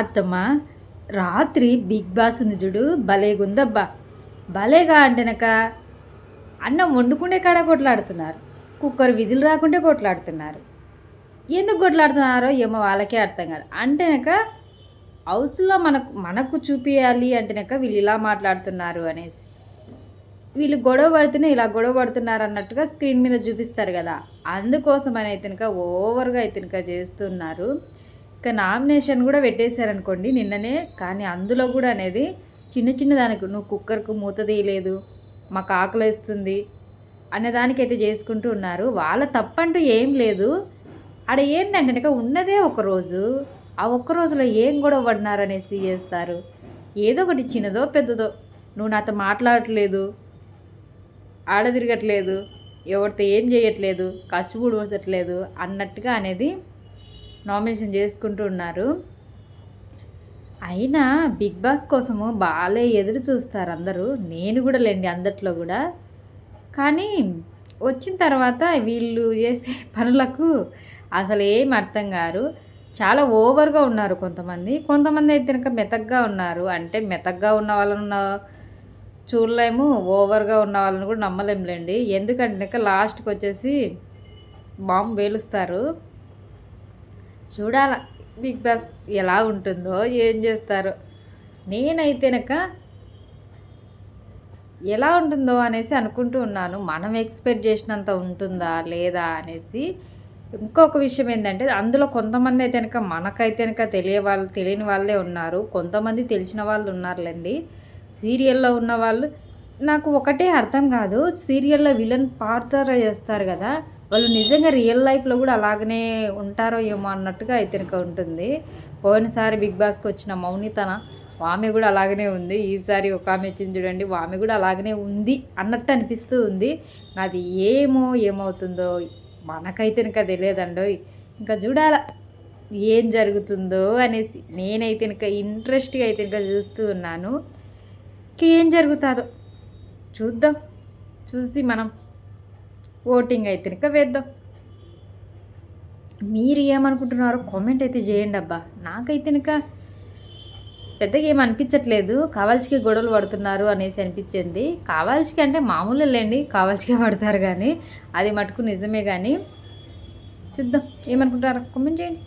అత్తమ్మ రాత్రి big boss ఉంది చూడు భలేగుందబ్బా. భలేగా అంటేనక అన్నం వండుకునే కాడ కొట్లాడుతున్నారు కుక్కర్ విధులు రాకుంటే కొట్లాడుతున్నారు. ఎందుకు కొట్లాడుతున్నారో ఏమో వాళ్ళకే అర్థం కాదు. అంటేనక హౌస్లో మనకు మనకు చూపించాలి అంటేనక వీళ్ళు ఇలా మాట్లాడుతున్నారు అనేసి. వీళ్ళు గొడవ పడుతున్నా ఇలా గొడవ పడుతున్నారు అన్నట్టుగా స్క్రీన్ మీద చూపిస్తారు కదా. అందుకోసం అని అయితే ఓవర్గా అయితే చేస్తున్నారు. ఇక నామినేషన్ కూడా పెట్టేశారనుకోండి నిన్ననే కానీ అందులో కూడా అనేది చిన్న చిన్న దానికి నువ్వు కుక్కర్కు మూత తీయలేదు మాకు ఆకలేస్తుంది అనే దానికైతే చేసుకుంటూ ఉన్నారు. వాళ్ళ తప్పంటూ ఏం లేదు. ఆడ ఏంటంటే కనుక ఉన్నదే ఒకరోజు ఆ ఒక్క రోజులో ఏం గొడవ పడినారనేసి చేస్తారు. ఏదో ఒకటి చిన్నదో పెద్దదో నువ్వు నాతో మాట్లాడట్లేదు ఆడ తిరగట్లేదు ఎవరితో ఏం చేయట్లేదు కష్టపడవచ్చట్లేదు అన్నట్టుగా అనేది నామినేషన్ చేసుకుంటూ ఉన్నారు. అయినా బిగ్ బాస్ కోసము బాగా ఎదురు చూస్తారు అందరూ. నేను కూడా లేండి అందట్లో కూడా. కానీ వచ్చిన తర్వాత వీళ్ళు చేసే పనులకు అసలు ఏం అర్థం కారు. చాలా ఓవర్గా ఉన్నారు కొంతమంది. కొంతమంది అయితే కనుక మెతగ్గా ఉన్నారు. అంటే మెతగ్గా ఉన్న వాళ్ళను చూడలేము ఓవర్గా ఉన్న వాళ్ళని కూడా నమ్మలేములేండి. ఎందుకంటే కనుక లాస్ట్కి వచ్చేసి బాంబు వేలుస్తారు. చూడాల బిగ్ బాస్ ఎలా ఉంటుందో ఏం చేస్తారో. నేనైతేనక ఎలా ఉంటుందో అనేసి అనుకుంటూ ఉన్నాను. మనం ఎక్స్పెక్ట్ చేసినంత ఉంటుందా లేదా అనేసి. ఇంకొక విషయం ఏంటంటే అందులో కొంతమంది అయితే కనుక మనకైతే కనుక తెలియ వాళ్ళు తెలియని వాళ్ళే ఉన్నారు. కొంతమంది తెలిసిన వాళ్ళు ఉన్నారులేండి. సీరియల్లో ఉన్న వాళ్ళు నాకు ఒకటే అర్థం కాదు. సీరియల్లో విలన్ పాత్ర చేస్తారు కదా. వాళ్ళు నిజంగా రియల్ లైఫ్లో కూడా అలాగనే ఉంటారో ఏమో అన్నట్టుగా అయితే ఉంటుంది. పోయినసారి బిగ్ బాస్కి వచ్చిన మౌనితన ఆమె కూడా అలాగనే ఉంది. ఈసారి ఒక ఆమె వచ్చింది చూడండి ఆమె కూడా అలాగనే ఉంది అన్నట్టు అనిపిస్తూ ఉంది. అది ఏమో ఏమవుతుందో మనకైతే ఇంకా తెలియదండో ఇంకా చూడాల ఏం జరుగుతుందో అనేసి నేనైతే ఇంకా ఇంట్రెస్ట్గా అయితే ఇంకా చూస్తూ ఉన్నాను. ఏం జరుగుతుందో చూద్దాం. చూసి మనం ఓటింగ్ అయితే ఇంకా వేద్దాం. మీరు ఏమనుకుంటున్నారో కామెంట్ అయితే చేయండి అబ్బా. నాకైతే ఇంకా పెద్దగా ఏం అనిపించట్లేదు. కావాల్సికి గొడవలు పడుతున్నారు అనేసి అనిపించింది. కావాల్సికి అంటే మామూలు లేండి కావాల్సికే పడతారు కానీ అది మటుకు నిజమే కానీ చూద్దాం. ఏమనుకుంటారు కామెంట్ చేయండి.